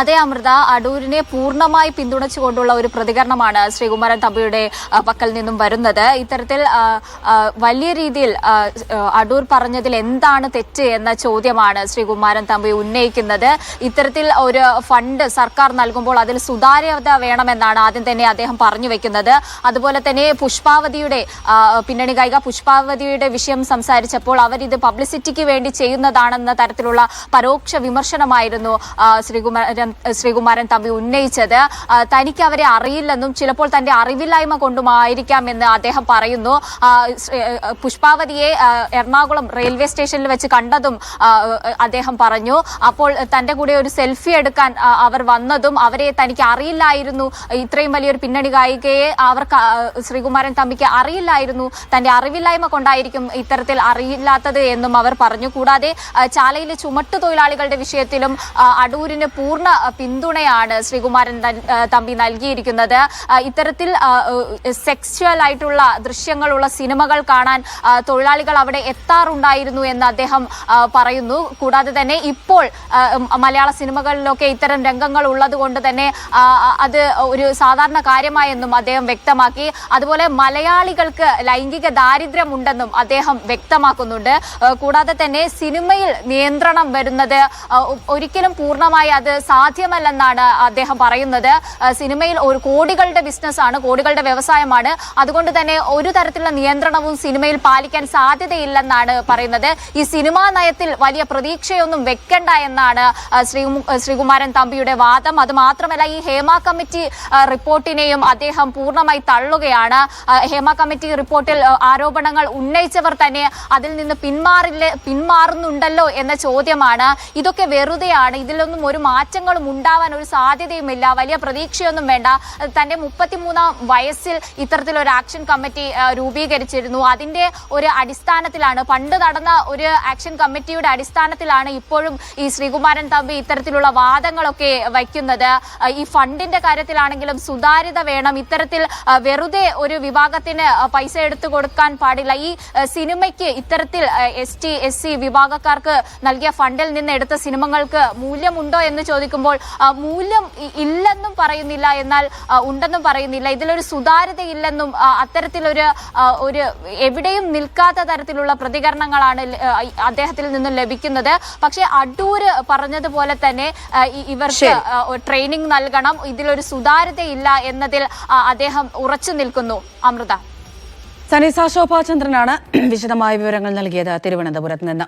അതേ അമൃത അടൂരിനെ പൂർണമായി പിന്തുണച്ചുകൊണ്ടുള്ള ഒരു പ്രതികരണമാണ് ശ്രീകുമാരൻ തമ്പിയുടെ പക്കൽ നിന്നും വരുന്നത്. ഇത്തരത്തിൽ വലിയ രീതിയിൽ അടൂർ പറഞ്ഞതിൽ എന്താണ് തെറ്റ് എന്ന ചോദ്യമാണ് ശ്രീകുമാരൻ തമ്പി ഉന്നയിക്കുന്നത്. ഇത്തരത്തിൽ ഒരു ഫണ്ട് സർക്കാർ നൽകുമ്പോൾ അതിൽ സുതാര്യത വേണമെന്നാണ് ആദ്യം തന്നെ അദ്ദേഹം പറഞ്ഞു വെക്കുന്നത്. അതുപോലെ തന്നെ പുഷ്പാവതിയുടെ പിന്നണി ഗായിക പുഷ്പാവതിയുടെ വിഷയം സംസാരിച്ചപ്പോൾ അവർ ഇത് പബ്ലിസിറ്റിക്ക് വേണ്ടി ചെയ്യുന്നതാണെന്ന തരത്തിലുള്ള പരോക്ഷ വിമർശനമായിരുന്നു ആ, ശ്രീകുമാരൻ ശ്രീകുമാരൻ തമ്പി ഉന്നയിച്ചത്. തനിക്ക് അവരെ അറിയില്ലെന്നും ചിലപ്പോൾ തന്റെ അറിവില്ലായ്മ കൊണ്ടുമായിരിക്കാം എന്ന് അദ്ദേഹം പറയുന്നു. പുഷ്പാവതിയെ എറണാകുളം റെയിൽവേ സ്റ്റേഷനിൽ വെച്ച് കണ്ടതും അദ്ദേഹം പറഞ്ഞു. അപ്പോൾ തന്റെ കൂടെ ഒരു സെൽഫി എടുക്കാൻ അവർ വന്നതും അവരെ തനിക്ക് അറിയില്ലായിരുന്നു. ഇത്രയും വലിയൊരു പിന്നണി ഗായികയെ അവർക്ക് ശ്രീകുമാരൻ തമ്പിക്ക് അറിയില്ലായിരുന്നു. തന്റെ അറിവില്ലായ്മ കൊണ്ടായിരിക്കും ഇത്തരത്തിൽ അറിയില്ലാത്തത് എന്നും അവർ പറഞ്ഞു. കൂടാതെ ചാലയിലെ ചുമട്ടു തൊഴിലാളികളുടെ വിഷയത്തിലും അടൂരിന് പൂർണ പിന്തുണയാണ് ശ്രീകുമാരൻ തമ്പി നൽകിയിരിക്കുന്നത്. ഇത്തരത്തിൽ സെക്സ്വൽ ആയിട്ടുള്ള ദൃശ്യങ്ങളുള്ള സിനിമകൾ കാണാൻ തൊഴിലാളികൾ അവിടെ എത്താറുണ്ടായിരുന്നു എന്ന് അദ്ദേഹം പറയുന്നു. കൂടാതെ തന്നെ ഇപ്പോൾ മലയാള സിനിമകളിലൊക്കെ ഇത്തരം രംഗങ്ങൾ ഉള്ളത് കൊണ്ട് തന്നെ അത് ഒരു സാധാരണ കാര്യമായെന്നും അദ്ദേഹം വ്യക്തമാക്കി. അതുപോലെ മലയാളികൾക്ക് ലൈംഗിക ദാരിദ്ര്യമുണ്ടെന്നും അദ്ദേഹം വ്യക്തമാക്കുന്നുണ്ട്. കൂടാതെ തന്നെ സിനിമയിൽ നിയന്ത്രണം വരുന്നത് ഒരിക്കലും പൂർണമായി അത് സാധ്യമല്ലെന്നാണ് അദ്ദേഹം പറയുന്നത്. സിനിമയിൽ ഒരു കോടികളുടെ ബിസിനസ് ആണ് കോടികളുടെ വ്യവസായമാണ്. അതുകൊണ്ട് തന്നെ ഒരു തരത്തിലുള്ള നിയന്ത്രണവും സിനിമയിൽ പാലിക്കാൻ സാധ്യതയില്ലെന്നാണ് പറയുന്നത്. ഈ സിനിമാ നയത്തിൽ വലിയ പ്രതീക്ഷയൊന്നും വെക്കണ്ട എന്നാണ് ശ്രീ ശ്രീകുമാരൻ തമ്പിയുടെ വാദം. അത് മാത്രമല്ല ഈ ഹേമ കമ്മിറ്റി റിപ്പോർട്ടിനെയും അദ്ദേഹം പൂർണമായി തള്ളുകയാണ്. ഹേമ കമ്മിറ്റി റിപ്പോർട്ടിൽ ആരോപണങ്ങൾ ഉന്നയിച്ചവർ തന്നെ അതിൽ നിന്ന് പിന്മാറില്ല പിന്മാറുന്നുണ്ടല്ലോ എന്ന ചോദ്യമാണ്. ഇതൊക്കെ വെറുതെയാണ്. ഇതിലൊന്നും ഒരു മാറ്റങ്ങളും ഉണ്ടാവാൻ ഒരു സാധ്യതയുമില്ല. വലിയ പ്രതീക്ഷയൊന്നും വേണ്ട. തന്റെ മുപ്പത്തിമൂന്നാം വയസ്സിൽ ഇത്തരത്തിലൊരു ആക്ഷൻ കമ്മിറ്റി രൂപീകരിച്ചിരുന്നു. അതിന്റെ ഒരു അടിസ്ഥാനത്തിലാണ് പണ്ട് നടന്ന ഒരു ആക്ഷൻ കമ്മിറ്റിയുടെ അടിസ്ഥാനത്തിലാണ് ഇപ്പോഴും ഈ ശ്രീകുമാരൻ തമ്പി ഇത്തരത്തിലുള്ള വാദങ്ങളൊക്കെ വയ്ക്കുന്നത്. ഈ ഫണ്ടിന്റെ കാര്യത്തിലാണെങ്കിലും സുതാര്യത വേണം. ഇത്തരത്തിൽ വെറുതെ ഒരു വിഭാഗത്തിന് പൈസ എടുത്തു കൊടുക്കാൻ പാടില്ല. ഈ സിനിമയ്ക്ക് ഇത്തരത്തിൽ എസ് ടി എസ് സി വിഭാഗക്കാർക്ക് നൽകിയ ഫണ്ടിൽ നിന്ന് എടുത്ത സിനിമകൾക്ക് മൂല്യമുണ്ടോ എന്ന് ചോദിക്കുമ്പോൾ ആ, മൂല്യം ഇല്ലെന്നും പറയുന്നില്ല എന്നാൽ ഉണ്ടെന്നും പറയുന്നില്ല. ഇതിലൊരു സുതാര്യതയില്ലെന്നും ഇല്ലെന്നും അത്തരത്തിലൊരു ഒരു എവിടെയും നിൽക്കാത്ത തരത്തിലുള്ള പ്രതികരണങ്ങളാണ് അദ്ദേഹത്തിൽ നിന്നും ലഭിക്കുന്നത്. പക്ഷേ അടൂര് പറഞ്ഞതുപോലെ തന്നെ ഇവർക്ക് ട്രെയിനിങ് നൽകണം. ഇതിലൊരു സുതാര്യതയില്ല എന്നതിൽ അദ്ദേഹം ഉറച്ചു നിൽക്കുന്നു. അമൃത. സനിസ ശോഭാചന്ദ്രനാണ് വിശദമായ വിവരങ്ങൾ നൽകിയത് തിരുവനന്തപുരത്ത് നിന്ന്.